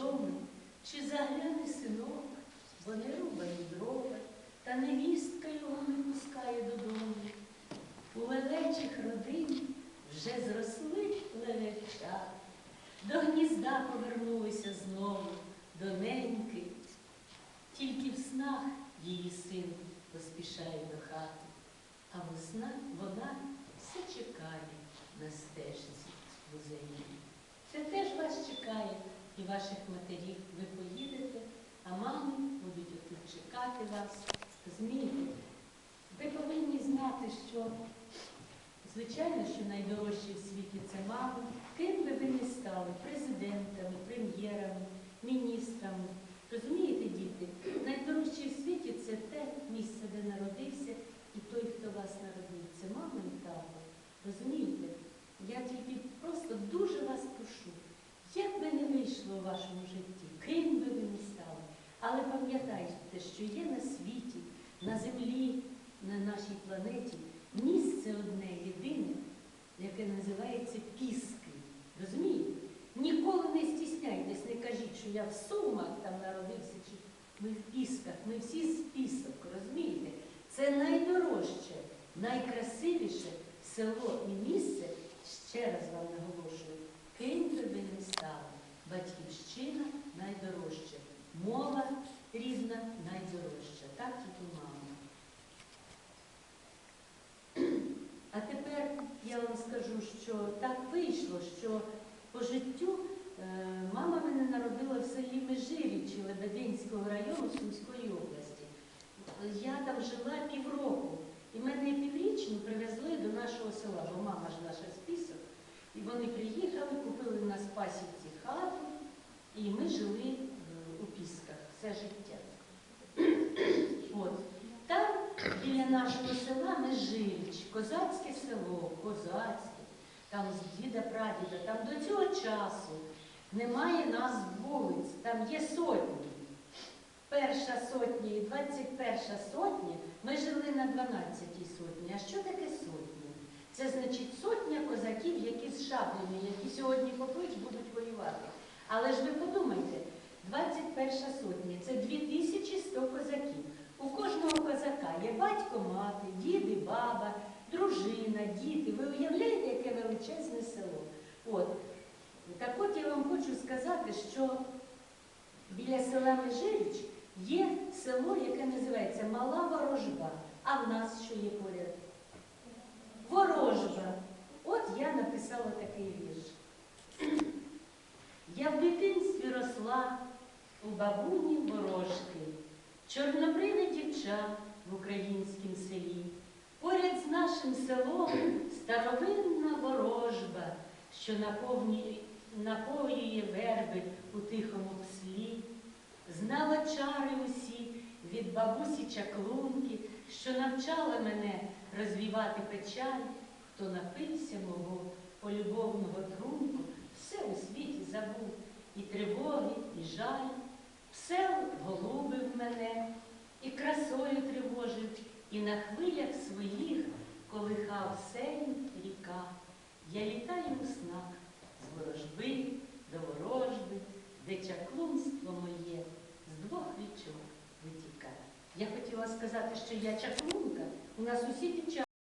дому, чи загляне синок, бо не рубані дрова, та невістка його не пускає додому. У левечих родин вже зросли левеча, до гнізда повернулися знову до неньки. Тільки в снах її син поспішає до хати, а весна вона все чекає на стежці у землі. Це теж вас чекає і ваших матерів. Ви поїдете, а мами будуть отут чекати вас. Розумієте? Ви повинні знати, що звичайно, що найдорожче в світі це мама. Ким би ви не стали президентами, прем'єрами, міністрами. Розумієте, діти? Найдорожче в світі це те місце, де народився, і той, хто вас народив. Це мама і тато. Розумієте? Я тільки просто дуже вас прошу, як би не вийшло у вашому житті, ким би ви не стали, але пам'ятайте, що є на світі, на землі, на нашій планеті місце одне єдине, яке називається Піски. Розумієте? Ніколи не стісняйтесь, не кажіть, що я в Сумах там народився, чи ми в Пісках, ми всі з Пісок, розумієте? Це найдорожче, найкрасивіше село і місце, ще раз вам наголошую, ким би не стали. Батьківщина мова рідна найдорожча, так тільки мама. А тепер я вам скажу, що так вийшло, що по життю е, мама мене народила в селі Межирічі Лебединського району Сумської області. Я там жила півроку. І мене піврічну привезли до нашого села, бо мама ж наша з Пісок. І вони приїхали, купили на Спасівці хату, і ми жили е, у Пісках все життя. От. Там біля нашого села Межиріч, козацьке село, козацьке, там з діда прадіда, там до цього часу немає нас вулиць, там є сотні. Перша сотня і 21 сотня, ми жили на 12-й сотні. А що таке сотня? Це значить сотня козаків, які з шаблями, які сьогодні поклич будуть воювати. Але ж ви подумайте, 21 сотня це 2100 козаків. У кожного козака є батько, мати, діди, баба, дружина, діти. Ви уявляєте, яке величезне село? От. Так от я вам хочу сказати, що біля села Межиріч є село, яке називається Мала Ворожба. А в нас що є поряд? Ворожба. От я написала такий вірш. Я в дитинстві росла у бабуні ворожки, чорнобриве дівча в українськім селі. Поряд з нашим селом старовинна ворожба, що наповнює, верби у тихому пслі. Знала чари усі від бабусі чаклунки, що навчала мене розвівати печаль, хто напився мого полюбовного трунку, все у світі забув, і тривоги, і жаль, все голубив мене, і красою тривожив, і на хвилях своїх колихав сень ріка. Я літаю у снах з ворожби до ворожби, де чаклунство моє з двох річок витікає. Я хотіла сказати, що я чаклунка, у нас усі дівчата.